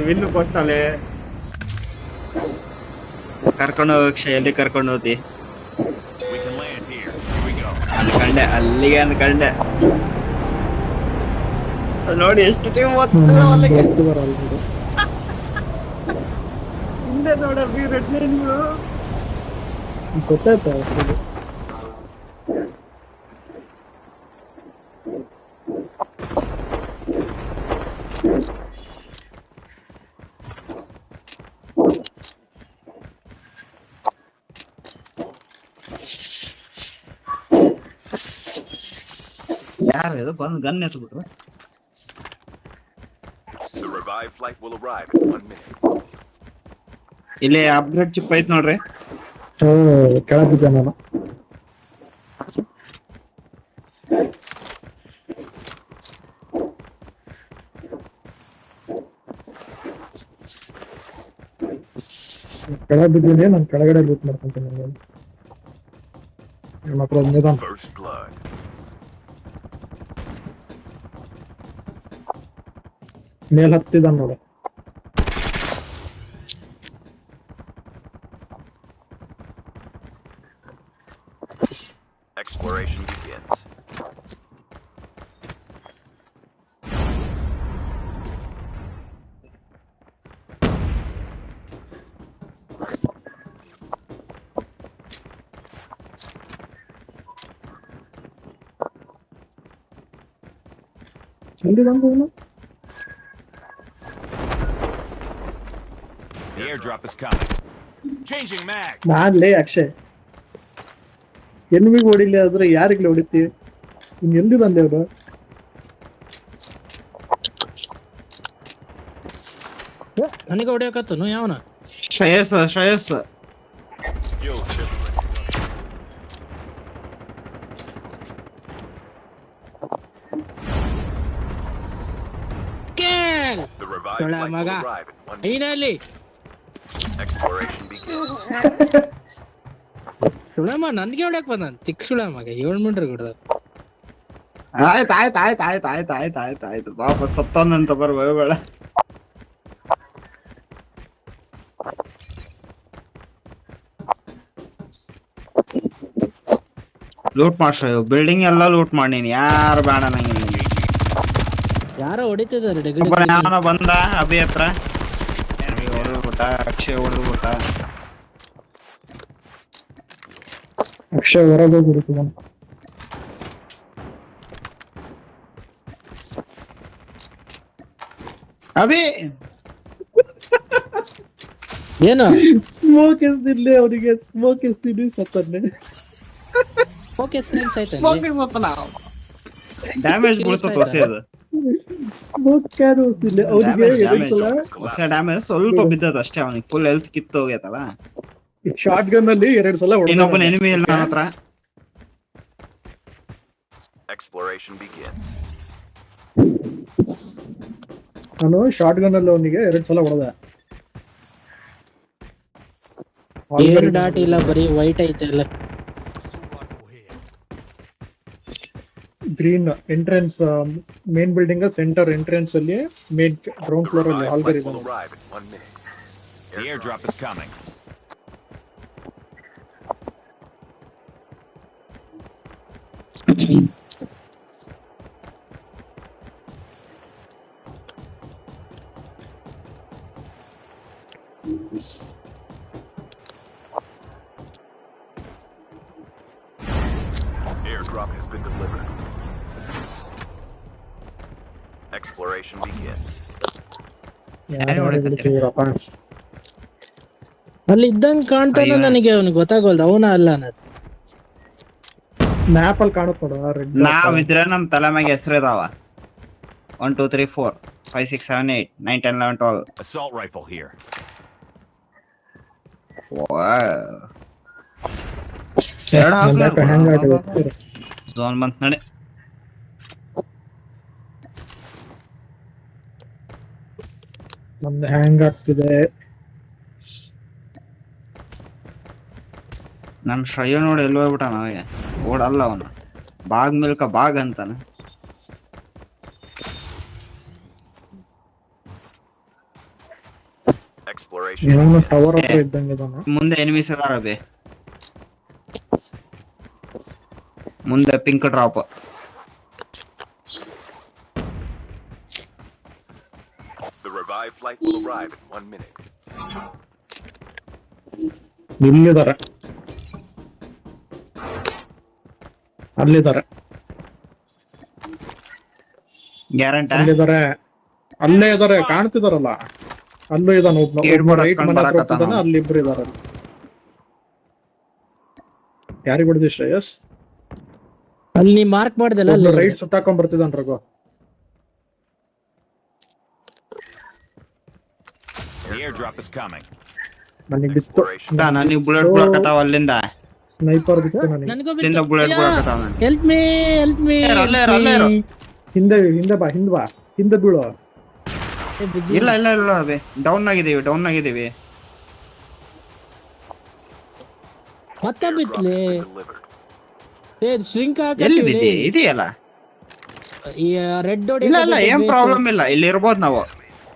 Win ಕೊಟ್ಟಲೆ ಕರ್ಕೊಂಡು ಹೋಗಿ ಎಲ್ಲಿ ಕರ್ಕೊಂಡು ಹೋಗಿ ಅನ್ಕಂಡೆ ಅಲ್ಲಿಗೆ ಅನ್ಕಂಡೆ ನೋಡಿ ಎಷ್ಟು ಟೀಮ್ ಹಿಂದೆ ನೋಡ ಗೊತ್ತಾಯ್ತಾ ಯಾರು ಇದು ಬಂದು ಗನ್ ಎತ್ಬಿಟ್ರು The revived flight will arrive in one minute. ಇಲ್ಲಿ ಅಪ್ಗ್ರೇಡ್ ಚಿಪ್ ಐತ್ ನೋಡ್ರಿ ಓ ಕೆಳಗ್ ಬಿದ್ದೆ ನಾನು ಕೆಳಗ್ ಬಿದ್ದೀನಿ ನಾನು ಕೆಳಗಡೆ ಲೂಟ್ ಮಾಡ್ಕೊಂತೀನಿ ನಾನು ನಮ್ಮ ಹತ್ರ ಒಂದು ನಿಧಾನ First blood. Nel attı da oraya. Exploration begins. Şimdi lan bu onu. The airdrop is coming. Changing mag. ನಾನ್ಲೇ Akshay ಎನ್ಮಿಗೆ ಹೊಡಿಲಿ ಆದ್ರೆ ಯಾರಿಗ್ಲಿ ಹೊಡಿತಿ ಇನ್ ಎಲ್ಲಿ ಬಂದೆ ಅವನು ನನಗೆ ಹೊಡಿಯಕತ್ತನು ಯಾವನ Shreyas Shreyas Yo, chip. Exploration begins. ಸುಳಮ ನನ್ಗೆ ಹೊಡ್ಯಕ್ ಬಂದ ತಿಕ್ ಸುಳಮ್ಮಗೆ ಏಳ್ ಮಿಂಡ್ರಿ ಗುಡ್ದ ಆಯ್ತು ಆಯ್ತು ಆಯ್ತು ಆಯ್ತು ಆಯ್ತು ಆಯ್ತು ಆಯ್ತು ಆಯ್ತು. ಪಾಪ ಸತ್ತವನಂತ ಬರ್ಬೇಡ ಲೂಟ್ ಮಾಡ್ಸ ಬಿಲ್ಡಿಂಗ್ ಎಲ್ಲ ಲೂಟ್ ಮಾಡೀನಿ. ಯಾರು ಬೇಡ ನಂಗೆ? ಯಾರೋ ಹೊಡಿತಿದ್ದಾರೆ ಬಂದ ಅಭಿ ಹತ್ರ. ऑर्डर बताया अक्षय और बताया अक्षय वरदे गुरुकुलम अबे! ये ना। स्मोक इज़ दिल्ले और ये स्मोक इज़ दिल्ले सतन ने smoke is deadly sudden smoke is sudden damage बोलता तो से है। ಹೊಸ ಡ್ಯಾಮೇಜ್ ಸ್ವಲ್ಪ ಬಿದ್ದದ ಅಷ್ಟೇ ಅವನಿಗೆ. ಫುಲ್ ಹೆಲ್ತ್ ಕಿತ್ತು ಹೋಗ್ಯತಲ್ಲ ಶಾರ್ಟ್ ಗನ್ ಅಲ್ಲಿ ಎರಡ್ ಸಲ ಹೊಡೆದ ಇನ್ನೊಬ್ಬನ ಎನಿಮಿ ಇಲ್ಲ ನನ್ನ ಹತ್ರ Exploration begins. ನಾನು ಶಾರ್ಟ್ ಗನ್ ಅಲ್ಲಿ ಅವನಿಗೆ ಎರಡ್ ಸಲ ಹೊಡೆದ. ಏನು ಡಾಟ್ ಇಲ್ಲ ಬರೀ ವೈಟ್ ಐತೆ ಎಲ್ಲ. Green entrance main building center entrance ಅಲ್ಲಿ ಮೇನ್ ಗ್ರೌಂಡ್ The ಫ್ಲೋರ್ ಅಲ್ಲಿ revived ಹಾಲ್ಗರ್ flight ಇದೆ will arrive in one minute. The airdrop is coming. Exploration begins. ಅಲ್ಲಿ ಇದ್ದಂಗ್ ಕಾಣ್ತಾನೆ. ನನಗೆ ಅವನು ಗೊತ್ತಾಗೋಲ್ದು ಅವನ ಅಲ್ಲ ಅನ್ನೋದು. ಮ್ಯಾಪ್ ಅಲ್ಲಿ ಕಾಣುತ್ತ ನೋಡು ರೆಡ್ ನಾವಿದ್ರೆ ನಮ್ ತಲೆ ಮ್ಯಾಗ ಹೆಸರು ಇದಾವ. One two three four five six seven eight nine ten eleven twelve Assault rifle here. ಎರಡು ಝೋನ್ ಬಂತ್ ನಡೆ ನಮ್ದು ಹ್ಯಾಂಗ್ ಆಗ್ತಿದೆ. ನಮ್ ಶ್ರಯ್ಯ ನೋಡಿ ಎಲ್ಲಿ ಹೋಗ್ಬಿಟ್ಟ ನಾವೇ ಓಡಲ್ಲ ಅವನು. ಬಾಗ್ ಮಿಲ್ಕ ಬಾಗ್ ಅಂತಾನ. ಏನೋ. ಟವರ್ ಹತ್ರ ಇದ್ದಂಗೆ ಇದಾನೆ ಮುಂದೆ ಎನಿಮಿಸ್ ಅದಾರ ಬೇ. ಮುಂದೆ pink drop arrive in one minute. ಇಲ್ಲಿದ್ದಾರೆ ಅಲ್ಲಿದ್ದಾರೆ ಗ್ಯಾರಂಟಿ? ಅಲ್ಲಿದ್ದಾರೆ ಅಲ್ಲೇ ಇದಾರೆ ಕಾಣ್ತಿದಾರಲ್ಲ. ಅಲ್ಲೂ ಇದಾನೆ ಒಬ್ಬ ರೈಟ್ ಮನೆ ಹತ್ರ ಅವ್ನು. ಅಲ್ಲಿ ಇಬ್ರು ಇದಾರೆ. ಯಾರಿಗ್ ಹೊಡೆದಿ ಶ್ರೇಯಸ್? ಅಲ್ಲಿ ಮಾರ್ಕ್ ಮಾಡ್ದಲ್ಲ ಅಲ್ಲಿ. ರೈಟ್ ಸುತ್ತಾಕೊಂಡ್ ಬರ್ತಿದ್ದಾನ Raghu. The airdrop is coming. ನನಗೆ ಬಿತ್ತು. ನನಗ್ ಬುಲೆಟ್ ಬುಡಕತ್ತಾವ ಅಲ್ಲಿಂದ. ಸ್ನೈಪರ್ ಬಿತ್ತು ನನಗೆ. ನನಗೂ ಅಲ್ಲಿಂದ ಬುಲೆಟ್ ಬುಡಕತ್ತಾವ ನನಗೆ. ಹೆಲ್ಪ್ ಮೀ ಹೆಲ್ಪ್ ಮೀ ಅಲ್ಲೇ ಇರು, ಅಲ್ಲೇ ಇರು. ಹಿಂದೆ ಹಿಂದೆ ಬಾ ಹಿಂದ್ ಬಾ ಹಿಂದೆ ಬೀಳು. ಇಲ್ಲ ಇಲ್ಲ ಇಲ್ಲ ಅಬೆ ಡೌನ್ ಆಗಿದೀವಿ ಡೌನ್ ಆಗಿದೀವಿ ಮತ್ತೆ ಬಿತ್ಲಿ. ಏ ಶ್ರಿಂಕ್ ಎಲ್ಲಿ ಬಿದ್ದಿ ಇದೆಯಲ್ಲ? ಈ ರೆಡ್ ಇಲ್ಲ ಇಲ್ಲ ಏನು ಪ್ರಾಬ್ಲಮ್ ಇಲ್ಲ ಇಲ್ಲಿ ಇರ್ಬೋದು ನಾವು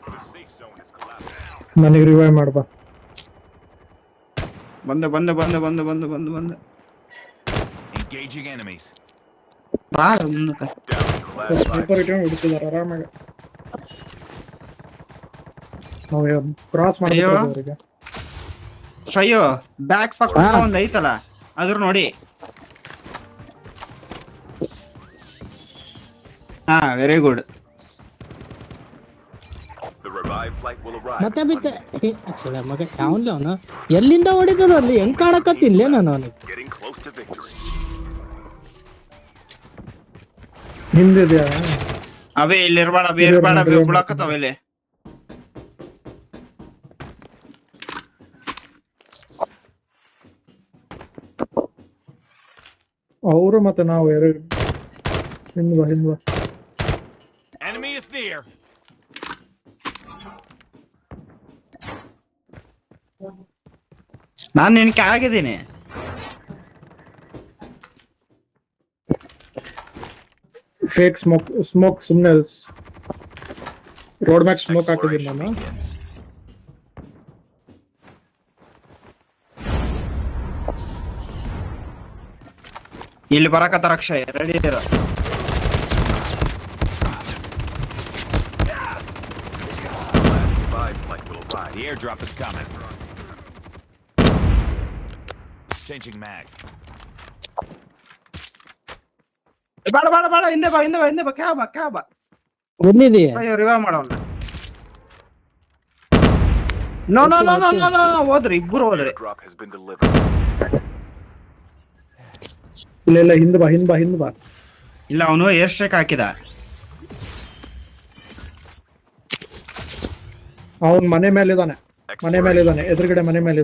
The safe zone is collapsing. ನನಗೆ ರಿವೈವ್ ಮಾಡ್ಬ ಬಂದೆ ಬಂದೆ ಬಂದು ಬಂದು ಬಂದು ಬಂದು ಬಂದು. Engaging enemies. ಬಾ ಮುಂದಕ್ಕೆ ಸೂಪರ್ ಐಟಂ. ಸ್ನೈಪರ್ ಇಟ್ಕೊಂಡು ಹಿಡಿತಿದಾರೆ ಆರಾಮಾಗಿ. ನಾವು ಕ್ರಾಸ್ ಅಯ್ಯೋ. ಮಾಡ್ಬೇಕು ಅವರಿಗೆ ಅಯ್ಯೋ ಬ್ಯಾಕ್ ಪಕ್ಕ ಒಂದು ಒಂದ್ ಐತಲ್ಲ? ಅದ್ರ ನೋಡಿ. ಹಾ ವೆರಿ ಗುಡ್ ಮತ್ತೆ ಬಿತ್ತೆ ಸೊಳ್ಳೆ ಮಗ ಯಾವನ್ಲಿ ಅವನು? ಎಲ್ಲಿಂದ ಹೊಡಿದದ ಅಲ್ಲಿ? ಹೆಂಗ್ ಕಾಣಕತ್ತಿನ್ಲೇ ನಾನು ಅವನಿಗೆ. ಹಿಂದಿದೆಯಾ ಅವೇ ಇಲ್ಲಿ ಇರ್ಬೇಡ ಅವೇ ಇರ್ಬೇಡ ಅವೇ ಬಿಡಕತ್ತಾವ ಇಲ್ಲಿ. ಅವರು ಮತ್ತೆ ನಾವು ಎರಡು ಹಿಂದ್ ಬಾ ನಾನ್ ನಿನ್ ಆಗಿದ್ದೀನಿ ಫೇಕ್ ಸ್ಮೋಕ್ ಸ್ಮೋಕ್ ಸುಮ್ನೆ ರೋಡ್ ಮ್ಯಾಕ್ ಸ್ಮೋಕ್ ಹಾಕಿದ್ದೀನಿ Exploration ನಾನು begins. ಇಲ್ಲಿ ಬರಕತ್ತಾರ ಅಕ್ಷಯ್ ರೆಡಿ ಇರ Last revived flight will arrive. The airdrop is coming. Changing mag. ಬೇಡ ಬೇಡ ಬೇಡ ಹಿಂದೆ ಬಾ ಹಿಂದೆ ಬಾ ಹಿಂದೆ ಬಾ ಕ್ಯಾ ಬಾ ಕ್ಯಾ ಬಾ ಎಲ್ಲಿದೆಯಾ ಅಯ್ಯೋ ರಿವೈವ್ ಮಾಡೋಣ no no no no no no no ಹೋದ್ರಿ ಇಬ್ಬರು ಹೋದ್ರಿ. Airdrop has been delivered. ಇಲ್ಲ ಇಲ್ಲ ಹಿಂದ್ ಬಾ ಹಿಂದ್ ಬಾ ಹಿಂದ್ ಬಾ. ಇಲ್ಲ ಅವನು ಏರ್ ಸ್ಟ್ರೈಕ್ ಹಾಕಿದ. ಅವನ್ ಮನೆ ಮೇಲೆ ಇದಾನೆ ಮನೆ ಮೇಲೆ ಇದಾನೆ ಎದುರುಗಡೆ ಮನೆ ಮೇಲೆ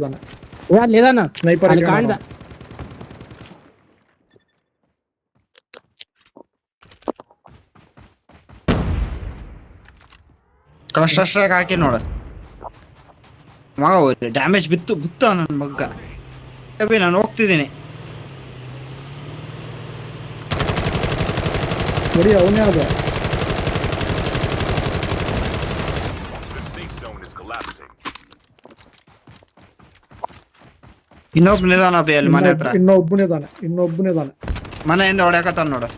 ಅಲ್ಲಿ ಕಾಣ್ದ. ಕ್ಲಸ್ಟರ್ ಸ್ಟ್ರೈಕ್ ಹಾಕಿ ನೋಡು. ಮಗ ಡ್ಯಾಮೇಜ್ ಬಿತ್ತು ಬಿತ್ತು ನನ್ನ ಮಗ್ಗ. ಅಬ್ಬಿ ನಾನು ಹೋಗ್ತಿದ್ದೀನಿ. ನೋಡಿ ಅವನೇ ಅದ ಇನ್ನೊಬ್ಬ ನಿಧಾನ ಅಬ್ಬಿ ಅಲ್ಲಿ ಮನೆ ಹತ್ರ ಇನ್ನೊಬ್ಬನಿದಾನೆ ಇನ್ನೊಬ್ಬನಿದಾನೆ ಮನೆಯಿಂದ ಹೊಡ್ಯಾಕತ್ತಾನ ನೋಡು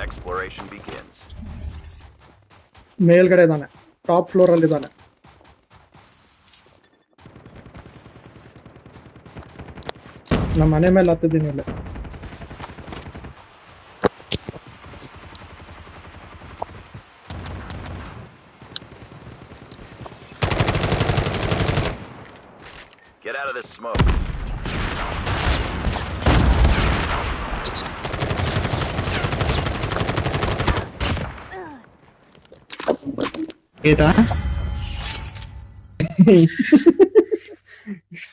Exploration begins. ಮೇಲ್ಗಡೆ ಇದಾನೆ ಟಾಪ್ ಫ್ಲೋರ್ ಅಲ್ಲಿ ಇದಾನೆ ನಮ್ಮ ಮನೆ ಮೇಲೆ ಹತ್ತಿದ್ದೀನಿ ಇಲ್ಲಿ Get out of this smoke. Geetha